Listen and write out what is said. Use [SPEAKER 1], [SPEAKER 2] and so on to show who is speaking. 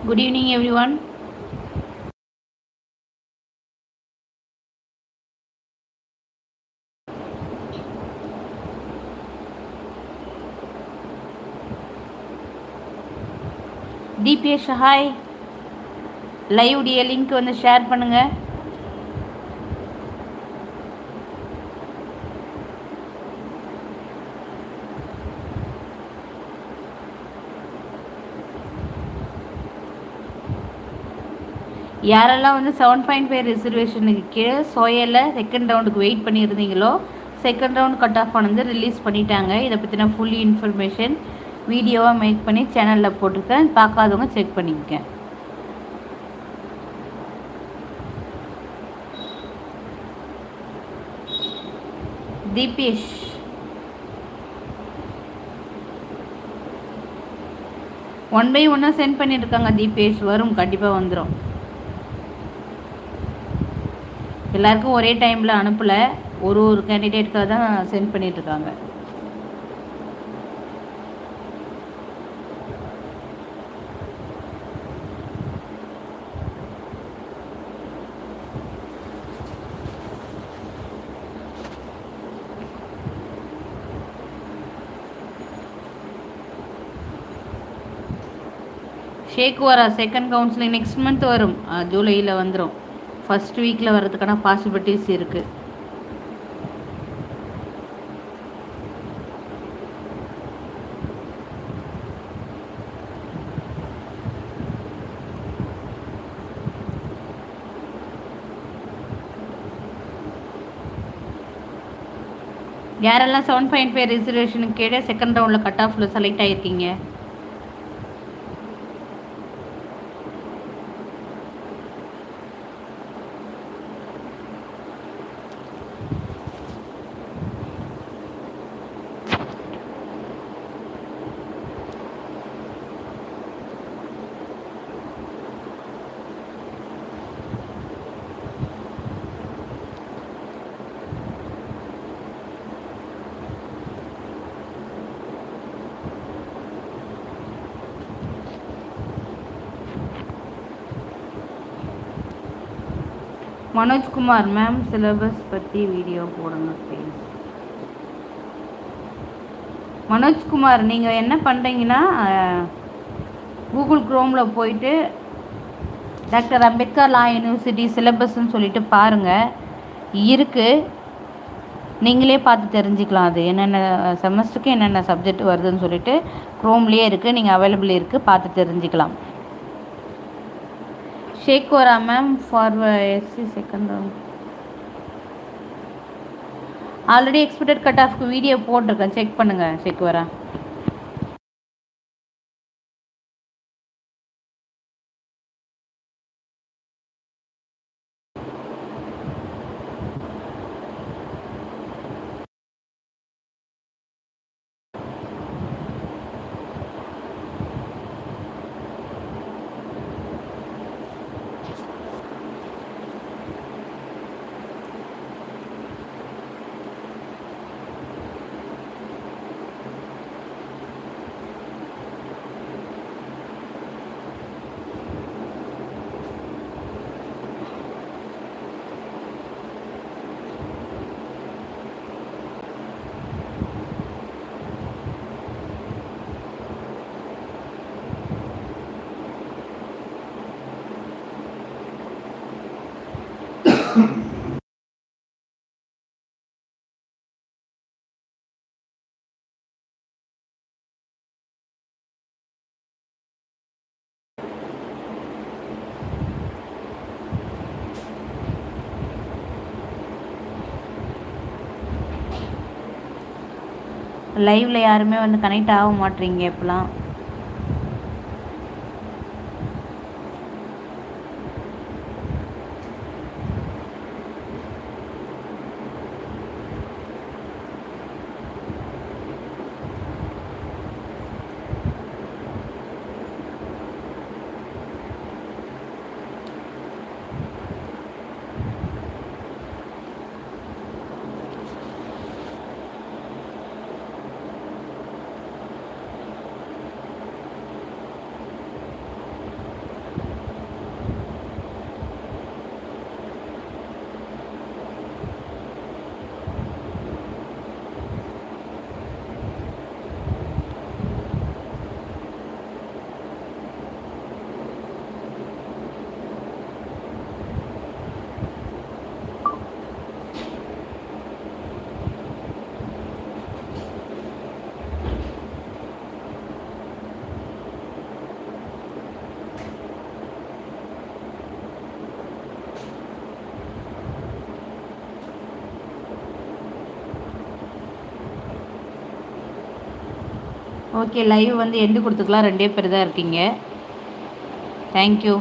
[SPEAKER 1] Good evening, everyone. டிபிஎஸ் hi live உடைய link வந்து ஷேர் பண்ணுங்கள் யாரெல்லாம் வந்து செவன் பாயிண்ட் ஃபைவ் ரிசர்வேஷனுக்கு கீழே சோயலில் செகண்ட் ரவுண்டுக்கு வெயிட் பண்ணியிருந்தீங்களோ செகண்ட் ரவுண்ட் கட் ஆஃப் ஆனது ரிலீஸ் பண்ணிட்டாங்க. இதை பற்றின ஃபுல் இன்ஃபர்மேஷன் வீடியோவாக மேக் பண்ணி சேனலில் போட்டிருக்கேன். பார்க்காதவங்க செக் பண்ணிக்கங்க. தீபேஷ். ஒன் பை ஒன்னாக சென்ட் பண்ணியிருக்காங்க தீபேஷ். வரும் கண்டிப்பாக வந்துடும் எல்லாருக்கும் ஒரே டைமில் அனுப்பலை. ஒரு ஒரு கேண்டிடேட்காக தான் சென்ட் பண்ணிகிட்ருக்காங்க ஷேக் வரா செகண்ட் கவுன்சிலிங் நெக்ஸ்ட் மந்த் வரும். ஜூலையில் வந்துடும் ஃபஸ்ட் வீக்கில் வர்றதுக்கான பாசிபிலிட்டிஸ் இருக்குது யாரெல்லாம் செவன் பாயிண்ட் ஃபைவ் ரிசர்வேஷனுக்கு கீழே செகண்ட் ரவுண்டில் கட் ஆஃபில் செலக்ட் ஆகிருக்கீங்க மனோஜ்குமார் மேம் சிலபஸ் பற்றி வீடியோ போடுங்க ப்ளீஸ் மனோஜ்குமார் நீங்கள் என்ன பண்ணுறீங்கன்னா கூகுள் க்ரோமில் போயிட்டு டாக்டர் அம்பேத்கர் லா யூனிவர்சிட்டி சிலபஸ்ன்னு சொல்லிட்டு பாருங்கள் இருக்குது நீங்களே பார்த்து தெரிஞ்சுக்கலாம் அது. என்னென்ன செமஸ்டருக்கு என்னென்ன சப்ஜெக்ட் வருதுன்னு சொல்லிட்டு க்ரோம்லேயே இருக்குது நீங்கள் அவைலபிள் இருக்குது பார்த்து தெரிஞ்சுக்கலாம். Shekwara ma'am for SC second round already expected cut ஆஃப்க்கு video போட்டிருக்கேன். செக் பண்ணுங்கள் ஷேக்வரா லைவில் யாருமே வந்து கனெக்ட் ஆக மாட்டேறீங்க இப்போலாம் ஓகே லைவ் வந்து எண்டு கொடுத்துக்கலாம். ரெண்டே பேர் தான் இருக்கீங்க. தேங்க்யூ